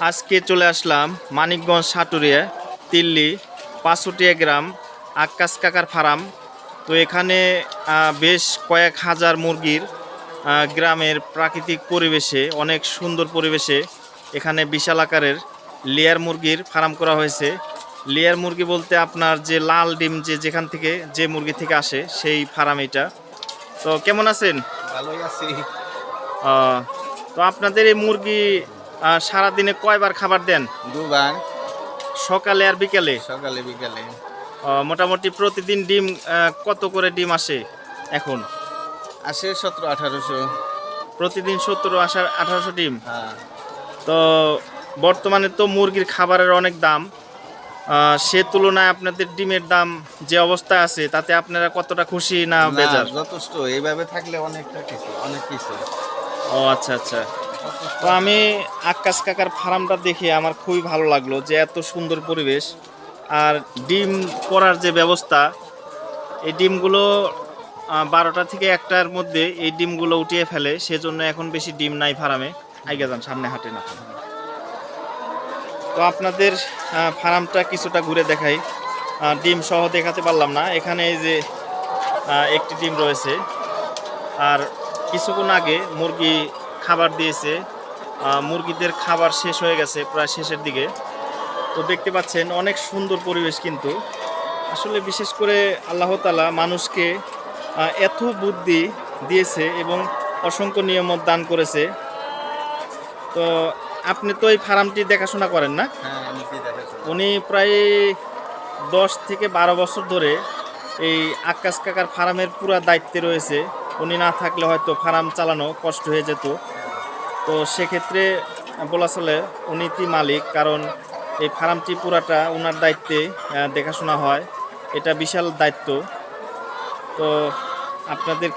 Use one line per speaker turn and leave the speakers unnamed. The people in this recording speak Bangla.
আজকে চলে আসলাম মানিকগঞ্জ সাটুরিয়া তিল্লি পাঁচুটিয়া গ্রাম আক্কাস কাকার ফার্ম। তো এখানে বেশ কয়েক হাজার মুরগির গ্রামের প্রাকৃতিক পরিবেশে অনেক সুন্দর পরিবেশে এখানে বিশাল আকারের লেয়ার মুরগির ফার্ম করা হয়েছে। লেয়ার মুরগি বলতে আপনার যে লাল ডিম যে যেখান থেকে যে মুরগি থেকে আসে সেই ফার্ম এটা। তো কেমন আছেন?
ভালোই আছি।
তো আপনাদের এই মুরগি সারাদিনে কয়বার খাবার দেন?
দুবার।
সকালে আর বিকেলে?
সকালে বিকালে।
মোটামুটি প্রতিদিন ডিম কত করে ডিম আসে এখন?
আসে সতেরো আঠারোশো।
প্রতিদিন সত্তর আসার আঠারোশো ডিম?
হ্যাঁ।
তো বর্তমানে তো মুরগির খাবারের অনেক দাম। সে তুলনায় আপনাদের ডিমের দাম যে অবস্থা আছে তাতে আপনারা কতটা খুশি না
না,
বেজার?
যথেষ্ট। এইভাবে থাকলে অনেকটা কিছু অনেক কিছু।
ও আচ্ছা আচ্ছা। তো আমি আকাশ কাকার ফার্মটা দেখে আমার খুবই ভালো লাগল যে এত সুন্দর পরিবেশ। আর ডিম করার যে ব্যবস্থা, এই ডিমগুলো বারোটা থেকে একটার মধ্যে এই ডিমগুলো উঠিয়ে ফেলে, সেজন্য এখন বেশি ডিম নাই ফার্মে। আইগা যান, সামনে হাটে না। তো আপনাদের ফার্মটা কিছুটা ঘুরে দেখাই। ডিম সহ দেখাতে পারলাম না। এখানে এই যে একটি ডিম রয়েছে। আর কিছুক্ষণ আগে মুরগি খাবার দিয়েছে। মুরগিদের খাবার শেষ হয়ে গেছে প্রায় শেষের দিকে। তো দেখতে পাচ্ছেন অনেক সুন্দর পরিবেশ কিন্তু। আসলে বিশেষ করে আল্লাহ তালা মানুষকে এত বুদ্ধি দিয়েছে এবং অসংখ্য নিয়মত দান করেছে। তো আপনি তো এই ফার্মটি দেখাশোনা করেন না?
হ্যাঁ।
উনি প্রায় দশ থেকে বারো বছর ধরে এই আকাশ কাকার ফার্মের পুরা দায়িত্বে রয়েছে। উনি না থাকলে হয়তো ফার্ম চালানো কষ্ট হয়ে যেত। তো সেক্ষেত্রে বলা চলে উনিতি মালিক, কারণ এই ফার্মটি পুরাটা ওনার দায়িত্বে দেখাশোনা হয়। এটা বিশাল দায়িত্ব। তো আপনাদের